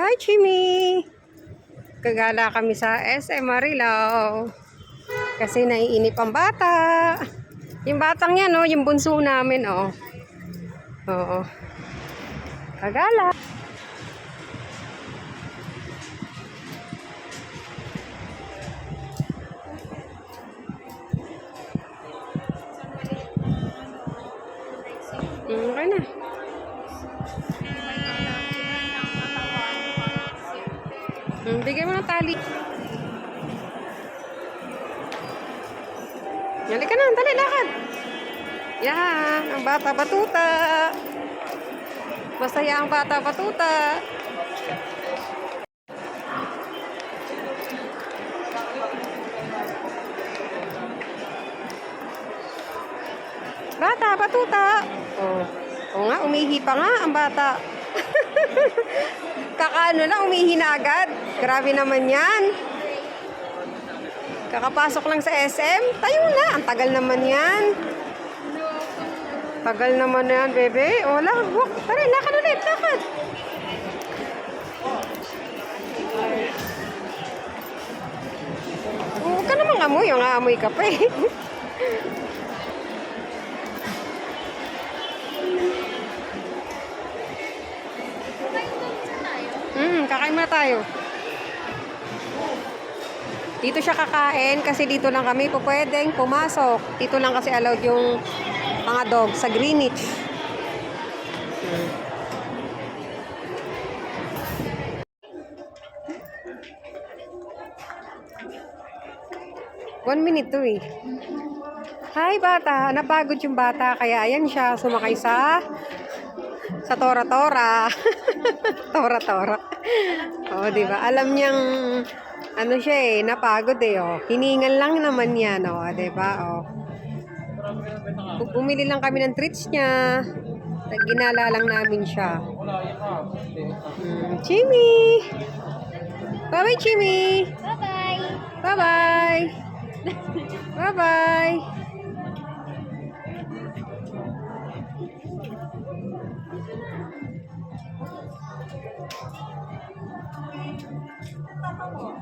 Hi, Chimi! Kagala kami sa SM Marilao. Kasi naiinip ang bata. Yung batang yan, oh, yung bunso namin, oh. Oo. Kagala. Mm, Okay na. Mm, bigay mo ng tali. Halika na, dali, lakad. Yan, ang bata batuta. Masaya ang bata batuta. Bata, batuta. Oh. Oo nga, umihi pa nga ang bata. Kakaano lang, umihi na agad. Grabe naman yan. Kakapasok lang sa SM, tayo na. Ang tagal naman yan. Tagal naman na yan, bebe. O, lakad. Walk. Tara, lakad ulit. Lakad. Huwag ka namang amoy. Yung aamoy ka pa eh. kakain muna tayo. Dito siya kakain kasi dito lang kami po pwedeng pumasok. Dito lang kasi allowed yung mga dog sa Greenwich. One minute to eh. Hi bata, napagod yung bata kaya ayan siya sumakay sa sa tora-tora. tora-tora. Oo, di ba? Alam niyang ano siya eh, napagod eh, oh. Hiningal lang naman yan, oh, di ba? Oh. Bu- Bumili lang kami ng treats niya. Ginala lang namin siya. Hmm, Chimmy! Bye-bye, Chimmy! Bye-bye! Bye-bye! Bye-bye!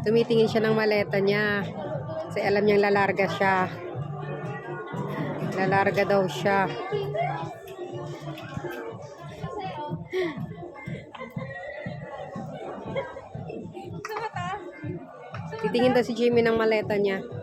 Tumitingin siya ng maleta niya. Kasi alam niyang lalarga siya. Lalarga daw siya. Titingin daw si Jimmy ng maleta niya.